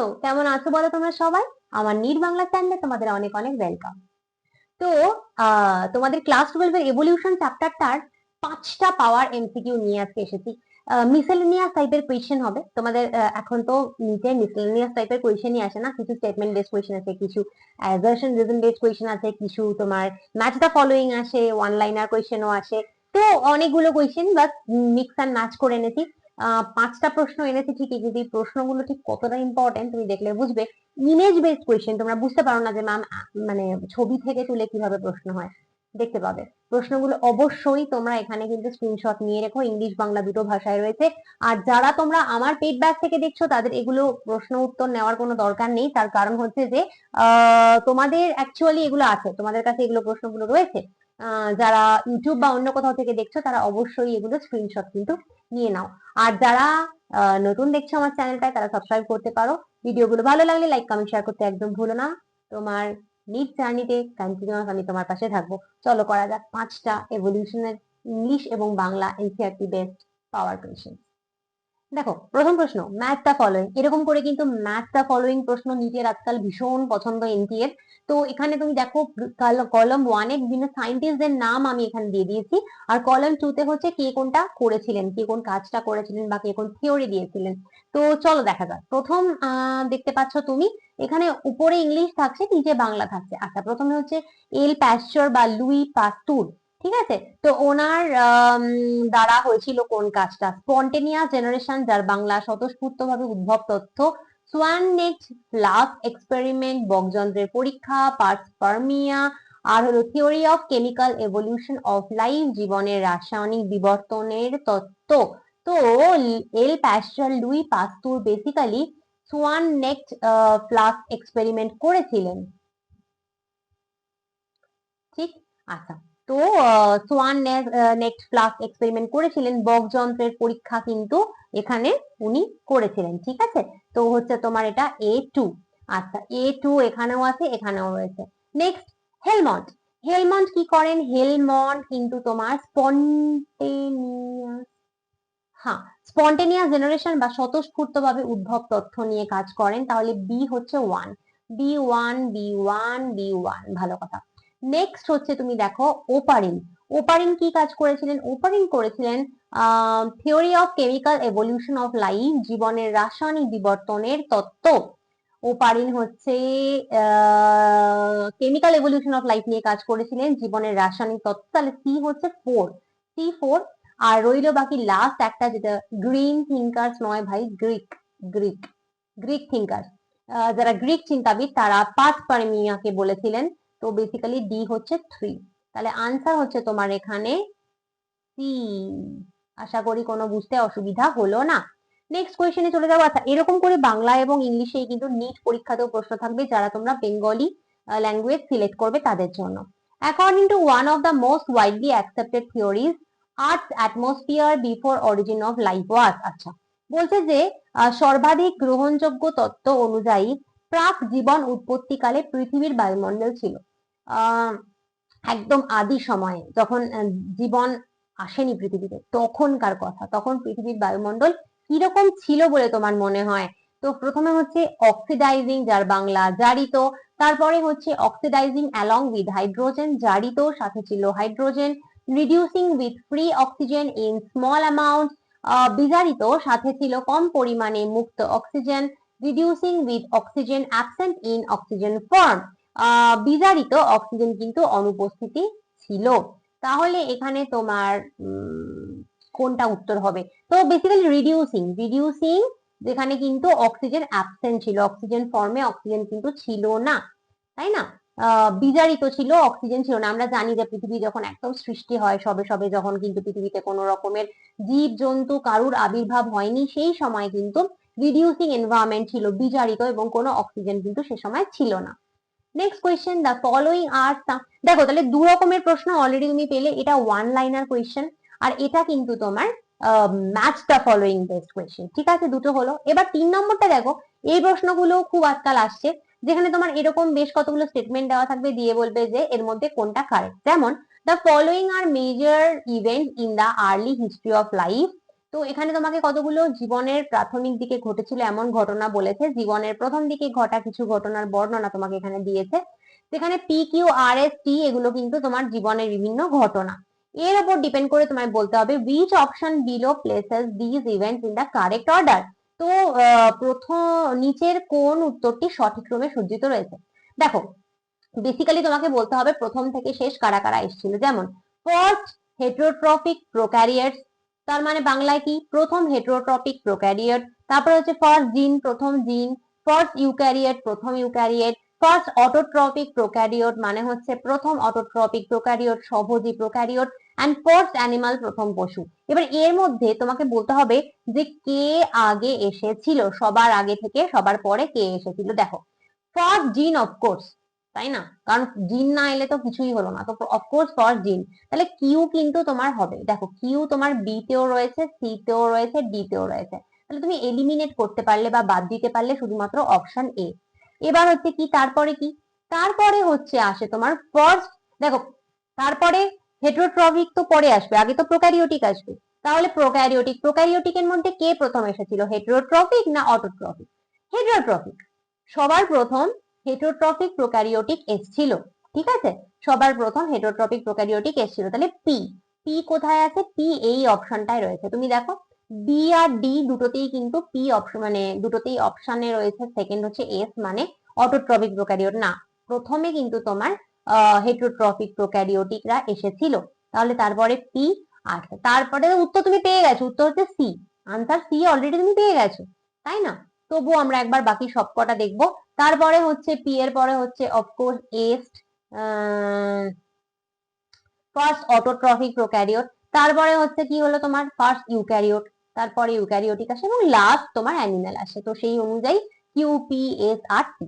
Hello, কেমন আছো বলো তোমরা সবাই? আমার নিট বাংলা চ্যানেলে তোমাদের অনেক অনেক ওয়েলকাম তো তোমাদের ক্লাস টুয়েলভের এভলিউশন চ্যাপ্টারটার পাঁচটা পাওয়ার এমসিকিউ নিয়ে আজকে এসেছি। মিসেলেনিয়াস টাইপের কোয়েশ্চেন হবে। তোমাদের এখন তো নিচে মিসেলেনিয়াস টাইপের কোয়েশ্চেনই আসে না। কিছু স্টেটমেন্ট বেস কোয়েশ্চেন আছে, কিছু অ্যাজারশন রিজন বেস কোয়েশ্চেন আছে, কিছু তোমার ম্যাচ দ্য ফলোইং আসে ওয়ান লাইনার কোয়েশ্চেনও আসে। তো, অনেকগুলো কোয়েশ্চেন বাস মিক্স অ্যান্ড ম্যাচ করে এনেছি। পাঁচটা প্রশ্ন এনেছে ঠিকই যদি প্রশ্নগুলো ঠিক কতটা ইম্পর্টেন্ট তুমি দেখলে বুঝবে। ইমেজ বেসড কোয়েশ্চেন তোমরা বুঝতে পারো না যে ম্যাম মানে ছবি থেকে তুলে কীভাবে প্রশ্ন হয়। দেখতে পাবে। প্রশ্নগুলো অবশ্যই তোমরা এখানে কিন্তু স্ক্রিনশট নিয়ে রেখো ইংলিশ বাংলা দুটো ভাষায় রয়েছে। আর যারা তোমরা আমার পেট ব্যাগ থেকে দেখছ, তাদের এগুলো প্রশ্ন উত্তর নেওয়ার কোনো দরকার নেই। তার কারণ হচ্ছে যে তোমাদের অ্যাকচুয়ালি এগুলো আছে। তোমাদের কাছে এগুলো প্রশ্নগুলো রয়েছে। যারা ইউটিউব বা অন্য কোথাও থেকে দেখছ, তারা অবশ্যই এগুলো স্ক্রিনশট কিন্তু নিয়ে নাও। আর যারা নতুন দেখছ আমার চ্যানেলটায় তারা সাবস্ক্রাইব করতে পারো। ভিডিওগুলো ভালো লাগলে লাইক কমেন্ট শেয়ার করতে একদম ভুলো না। তোমার নিট জার্নিতে কন্টিনিউয়াস আমি তোমার পাশে থাকব। চলো করা যাক, পাঁচটা এভলিউশনের ইংলিশ এবং Bangla NCERT best power question দেখো, প্রথম প্রশ্ন ম্যাথ দ্য ফলোয়িং এরকম করে কিন্তু ম্যাথ দ্য ফলোয়িং প্রশ্ন নিজের আজকাল ভীষণ পছন্দ এনটি এর। তো এখানে তুমি দেখো কলম ওয়ানে বিভিন্ন সায়েন্টিস্টদের নাম আমি এখানে দিয়ে দিয়েছি। আর কলম টু তে হচ্ছে কে কোনটা করেছিলেন, কে কোন কাজটা করেছিলেন বা কে কোন থিওরি দিয়েছিলেন। তো চলো দেখা যাক। প্রথম দেখতে পাচ্ছ তুমি, এখানে উপরে ইংলিশ থাকছে, নিচে বাংলা থাকছে। আচ্ছা প্রথমে হচ্ছে এল প্যাস্টার বা লুই পাস্তুর। ঠিক আছে? তো ওনার দ্বারা হয়েছিল কোন কাজটা? স্পন্টেনিয়াস জেনারেশন, যার বাংলা স্বতঃস্ফূর্তভাবে উদ্ভব তথ্য সোয়ান নেক্সট ফ্লাস এক্সপেরিমেন্ট, বকযন্ত্রের পরীক্ষা পার্সপারমিয়া আর হলো theory of chemical evolution of life, জীবনের রাসায়নিক বিবর্তনের তত্ত্ব। তো এল Pasteur Louis Pasteur basically swan neck flask experiment করেছিলেন। ঠিক? আচ্ছা। তো সোয়ান নেক্ট ফ্লাস এক্সপেরিমেন্ট করেছিলেন। বক যন্ত্রের পরীক্ষা কিন্তু এখানে উনি করেছিলেন, ঠিক আছে? তো হচ্ছে তোমার এটা এ টু আচ্ছা এ টু এখানেও আছে, এখানেও রয়েছে। নেক্সট হেলমন্ট হেলমন্ট কি করেন? হেলমন্ট কিন্তু তোমার স্পন্টেনিয়াস হ্যাঁ স্পন্টেনিয়াস জেনারেশন বা স্বতঃস্ফূর্তভাবে উদ্ভব তথ্য নিয়ে কাজ করেন। তাহলে বি হচ্ছে one B one B one B one ভালো কথা। নেক্সট হচ্ছে তুমি দেখো ওপারিন ওপারিন কি কাজ করেছিলেন? ওপারিন করেছিলেন theory of chemical evolution of life জীবনের রাসায়নিক বিবর্তনের তত্ত্ব। ওপারিন হচ্ছে কেমিক্যাল এভলিউশন অফ লাইফ নিয়ে কাজ করেছিলেন, জীবনের রাসায়নিক তত্ত্ব। তাহলে সি হচ্ছে ফোর সি ফোর আর রইল বাকি লাস্ট একটা যেটা গ্রিন থিঙ্কার্স নয় ভাই গ্রিক গ্রিক গ্রিক থিঙ্কার্স যারা গ্রিক চিন্তাবিদ, তারা পাঁচ পারমিয়াকে বলেছিলেন তো বেসিক্যালি ডি হচ্ছে থ্রি তাহলে আনসার হচ্ছে তোমার এখানে সি আশা করি কোনো বুঝতে অসুবিধা হলো না। নেক্সট কোয়েশ্চেনে চলে যাব। আচ্ছা এরকম করে বাংলা এবং ইংলিশে কিন্তু নিট পরীক্ষাতেও প্রশ্ন থাকবে যারা তোমরা বেঙ্গলি ল্যাঙ্গুয়েজ সিলেক্ট করবে তাদের জন্য। According to one of the most widely accepted theories earth atmosphere before origin of life was আচ্ছা বলছে যে সর্বাধিক গ্রহণযোগ্য তত্ত্ব অনুযায়ী প্রাক জীবন উৎপত্তিকালে পৃথিবীর বায়ুমণ্ডল ছিল। একদম আদি সময়ে যখন জীবন আসেনি পৃথিবীতে, তখনকার কথা, তখন পৃথিবীর বায়ুমণ্ডল কীরকম ছিল বলে তোমার মনে হয়? তো প্রথমে হচ্ছে অক্সিডাইজিং যার বাংলা জারিত, তারপরে হচ্ছে অক্সিডাইজিং অ্যালং উইথ হাইড্রোজেন জারিত, সাথে ছিল hydrogen reducing with free oxygen in small amount বিজারিত, সাথে ছিল কম পরিমাণে মুক্ত oxygen reducing with oxygen absent in oxygen form বিজারিত oxygen কিন্তু অনুপস্থিতি ছিল। তাহলে এখানে তোমার কোনটা উত্তর হবে? তো বেসিক্যালি রিডিউসিং রিডিউসিং যেখানে কিন্তু অক্সিজেন অ্যাবসেন্ট ছিল, অক্সিজেন ফর্মে অক্সিজেন কিন্তু ছিল না, তাই না? বিজারিত ছিল, অক্সিজেন ছিল না। আমরা জানি যে পৃথিবী যখন একদম সৃষ্টি হয়, সবে সবে যখন কিন্তু পৃথিবীতে কোনো রকমের জীব জন্তু কারুর আবির্ভাব হয়নি, সেই সময় কিন্তু রিডিউসিং এনভায়রনমেন্ট ছিল, বিজারিত এবং কোনো অক্সিজেন কিন্তু সে সময় ছিল না। নেক্সট কোয়েশ্চেন দ্য ফলোইং আর দেখো তাহলে দু রকমের প্রশ্ন অলরেডি তুমি পেলে, এটা ওয়ান লাইনার কোয়েশ্চেন আর এটা কিন্তু তোমার match the following best question ঠিক আছে? দুটো হলো। এবার তিন নম্বরটা দেখো, এই প্রশ্নগুলো খুব আজকাল আসছে, যেখানে তোমার এরকম বেশ কতগুলো স্টেটমেন্ট দেওয়া থাকবে, দিয়ে বলবে যে এর মধ্যে কোনটা কারেক্ট যেমন the following are major event in the early history of life তো এখানে তোমাকে কতগুলো জীবনের প্রাথমিক দিকে ঘটেছিল এমন ঘটনা বলেছে। জীবনের প্রথম দিকে ঘটা কিছু ঘটনার বর্ণনা তোমাকে এখানে দিয়েছে। সেখানে P Q R S T এগুলো কিন্তু তোমার জীবনের বিভিন্ন ঘটনা। এর উপর ডিপেন্ড করে তোমায় বলতে হবে which option below places these events in the correct order তো প্রথম নিচের কোন উত্তরটি সঠিক ক্রমে সজ্জিত রয়েছে? দেখো বেসিক্যালি তোমাকে বলতে হবে প্রথম থেকে শেষ কারা কারা এসেছিল। যেমন ফার্স্ট হেটারোট্রফিক প্রোক্যারিয়ার্স তার মানে বাংলায় কি? প্রথম হেটারোট্রপিক প্রোক্যারিয়ার তারপর হচ্ছে ফার্স্ট জিন প্রথম জিন ফার্স্ট ইউক্যারিয়েট প্রথম ইউক্যারিয়েট ফার্স্ট অটোট্রপিক প্রোক্যারিওট মানে হচ্ছে প্রথম অটোট্রপিক প্রোক্যারিওট সহজী প্রোক্যারিওট অ্যান্ড ফার্স্ট অ্যানিমাল প্রথম পশু। এবার এর মধ্যে তোমাকে বলতে হবে যে কে আগে এসেছিল, সবার আগে থেকে, সবার পরে কে এসেছিল। দেখো ফার্স্ট জিন অফকোর্স তাই না? কারণ জিন না এলে তো কিছুই হলো না। তো অফকোর্স ফার্স্ট জিন তাহলে কিউ কিন্তু তোমার হবে। দেখো কিউ তোমার বি তেও রয়েছে সি তেও রয়েছে ডি তেও রয়েছে। তাহলে তুমি এলিমিনেট করতে পারলে বা বাদ দিতে পারলে শুধুমাত্র অপশন এ এবার হচ্ছে কি, তারপরে কি? তারপরে হচ্ছে আসে তোমার ফার্স্ট দেখো, তারপরে হেট্রোট্রপিক তো পরে আসবে। আগে তো প্রোক্যারিওটিক আসবে। তাহলে প্রোক্যারিওটিক প্রোক্যারিওটিকের মধ্যে কে প্রথম এসেছিল? হেট্রোট্রপিক না অটোট্রপিক হেট্রোট্রপিক সবার প্রথম হেট্রোট্রপিক প্রোক্যারিওটিক এসছিল, ঠিক আছে? সবার প্রথম হেট্রোট্রপিক প্রোক্যারিওটিক এসছিল, তাহলে পি পি কোথায় আছে? পি এই অপশনটায় রয়েছে। তুমি দেখো বি আর ডি দুটোতেই কিন্তু পি অপশন মানে দুটোতেই অপশনে রয়েছে সেকেন্ড হচ্ছে এস মানে অটোট্রপিক প্রোক্যারিওট না, প্রথমে কিন্তু তোমার হেট্রোট্রপিক প্রোক্যারিওটিকরা এসেছিল। তাহলে তারপরে পি আছে তারপরে উত্তর তুমি পেয়ে গেছো, উত্তর হচ্ছে সি আনসার সি অলরেডি তুমি পেয়ে গেছো, তাই না? তবুও আমরা একবার বাকি সবকটা দেখব। তারপরে হচ্ছে পি এর পরে হচ্ছে অফকোর্স এস্ট ফার্স্ট অটোট্রফিক প্রোক্যারিওট তারপরে হচ্ছে কি হলো তোমার? ফার্স্ট ইউক্যারিওট তারপরে ইউক্যারিওটিক আসে এবং লাস্ট তোমার অ্যানিমেল আসে। তো সেই অনুযায়ী Q P S R T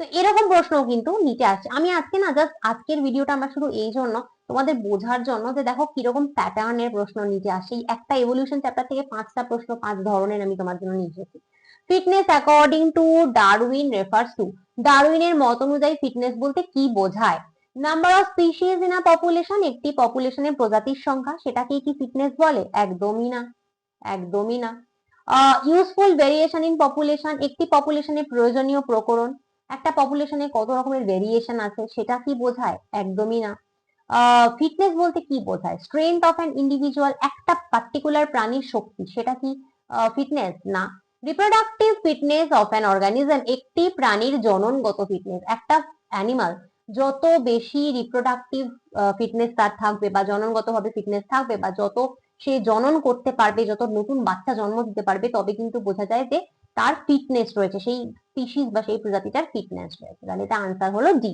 তো এরকম প্রশ্ন কিন্তু নিচে আসছে আমি আজকে না জাস্ট আজকের ভিডিওটা আমরা শুধু এই জন্য তোমাদের বোঝার জন্য যে দেখো কীরকম প্যাটার্নের প্রশ্ন নিচে আসে। একটা এভলিউশন চ্যাপ্টার থেকে পাঁচটা প্রশ্ন, পাঁচ ধরনের আমি তোমার জন্য নিয়ে এসেছি। Fitness according to Darwin refers to ডারউইনের মত অনুযায়ী ফিটনেস বলতে কি বোঝায়? Number of species in a population একটি পপুলেশনের প্রজাতির সংখ্যা সেটাকে কি ফিটনেস বলে? একদমই না একদমই না। ইউজফুল ভেরিয়েশন ইন পপুলেশন একটি পপুলেশনের প্রয়োজনীয় প্রকরণ, একটা পপুলেশনে কত রকমের ভেরিয়েশন আছে, সেটা কি বোঝায়? একদমই না। ফিটনেস বলতে কি বোঝায়? স্ট্রেংথ অফ অ্যান ইন্ডিভিজুয়াল একটা পার্টিকুলার প্রাণীর শক্তি, সেটা কি? ফিটনেস না। Reproductive fitness of an organism একটি প্রাণীর জননগত ফিটনেস একটা অ্যানিমাল যত বেশি রিপ্রোডাক্টিভ ফিটনেস তার থাকবে বা জননগতভাবে ফিটনেস থাকবে বা যত সে জনন করতে পারবে, যত নতুন বাচ্চা জন্ম দিতে পারবে, তবে কিন্তু বোঝা যায় যে তার ফিটনেস রয়েছে, সেই স্পিসিস বা সেই প্রজাতিটার ফিটনেস রয়েছে। তাহলে এটা আনসার হলো ডি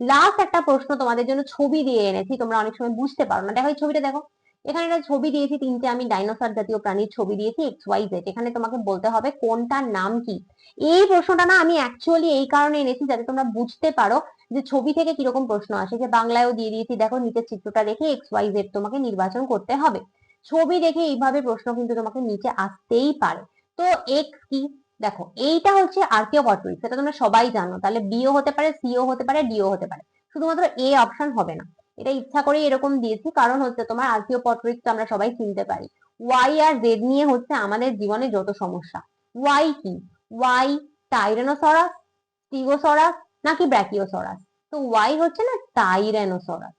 লাস্ট একটা প্রশ্ন তোমাদের জন্য ছবি দিয়ে এনেছি, তোমরা অনেক সময় বুঝতে পারো না। দেখো এই ছবিটা, দেখো। এখানে একটা ছবি দিয়েছি, তিনটে আমি ডাইনোসর জাতীয় প্রাণীর ছবি দিয়েছি এক্স ওয়াই জেড এখানে তোমাকে বলতে হবে কোনটার নাম কি। এই প্রশ্নটা না আমি অ্যাকচুয়ালি এই কারণে এনেছি যাতে তোমরা বুঝতে পারো যে ছবি থেকে কীরকম প্রশ্ন আসে। যে বাংলায়ও দিয়ে দিয়েছি, দেখো নিচের চিত্রটা দেখে এক্স ওয়াই জেড তোমাকে নির্বাচন করতে হবে। ছবি দেখে এইভাবে প্রশ্ন কিন্তু তোমাকে নিচে আসতেই পারে। তো এক্স কি? দেখো, এইটা হচ্ছে আর্কিও আর্কিওপট্রিক সেটা তোমরা সবাই জানো। তাহলে বিও হতে পারে সিও হতে পারে ডিও হতে পারে। শুধুমাত্র এ অপশন হবে না। এটা ইচ্ছা করে এরকম দিয়েছি। কারণ হচ্ছে তোমার আর্কিওপট্রিক তো আমরা সবাই চিনতে পারি। ওয়াই আর জেড নিয়ে হচ্ছে আমাদের জীবনে যত সমস্যা। ওয়াই কি? ওয়াই টাইরেনোসরাস স্টিগোসরাস নাকি ব্র্যাকিওসরাস তো ওয়াই হচ্ছে না টাইরেনোসরাস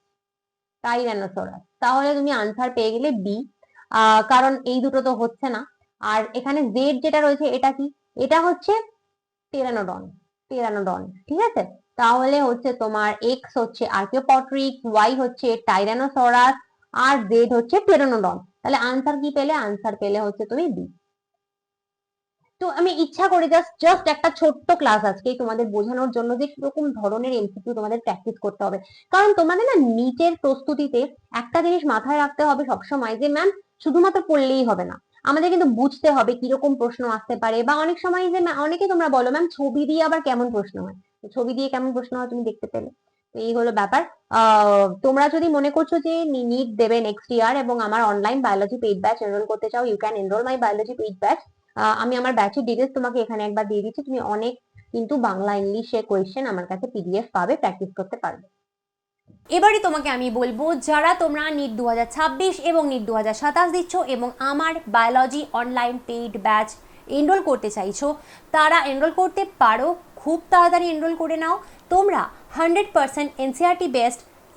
টাইরেনোসরাস তাহলে তুমি আনসার পেয়ে গেলে বি কারণ এই দুটো তো হচ্ছে না। আর এখানে জেড যেটা রয়েছে এটা কি? এটা হচ্ছে টেরানোডন টেরানোডন ঠিক আছে? তাহলে হচ্ছে তোমার এক্স হচ্ছে আর্কিওপট্রিক ওয়াই হচ্ছে টাইরানোসরাস আর জেড হচ্ছে টেরানোডন তাহলে আনসার কি পেলে? আনসার পেলে হচ্ছে তুমি বি তো আমি ইচ্ছা করি জাস্ট জাস্ট একটা ছোট্ট ক্লাস আজকে তোমাদের বোঝানোর জন্য যে কীরকম ধরনের এমসিকিউ তোমাদের প্র্যাকটিস করতে হবে। কারণ তোমাদের না নিটের প্রস্তুতিতে একটা জিনিস মাথায় রাখতে হবে সবসময় যে ম্যাম শুধুমাত্র পড়লেই হবে না। আমাদের কিন্তু বুঝতে হবে কীরকম প্রশ্ন আসতে পারে, বা অনেক সময় যে অনেকে তোমরা বলো ম্যাম ছবি দিয়ে আবার কেমন প্রশ্ন হয়? ছবি দিয়ে কেমন প্রশ্ন হয় তুমি দেখতে পেলে। এই হলো ব্যাপার। তোমরা যদি মনে করছ যে নিট দেবে নেক্সট ইয়ার এবং আমার online biology paid batch enrol করতে চাও you can enrol my biology paid batch আমি আমার ব্যাচের ডিটেলস তোমাকে এখানে একবার দিয়ে দিচ্ছি। তুমি অনেক কিন্তু বাংলা ইংলিশে কোয়েশ্চেন আমার কাছে পিডিএফ পাবে প্র্যাকটিস করতে পারবে। এবারে তোমাকে আমি বলব, যারা তোমরা নিট দুহাজার ছাব্বিশ এবং নিট দু দিচ্ছ এবং আমার biology online paid batch enrol করতে চাইছো, তারা এনরোল করতে পারো। খুব তাড়াতাড়ি এনরোল করে নাও। তোমরা hundred percent NCERT based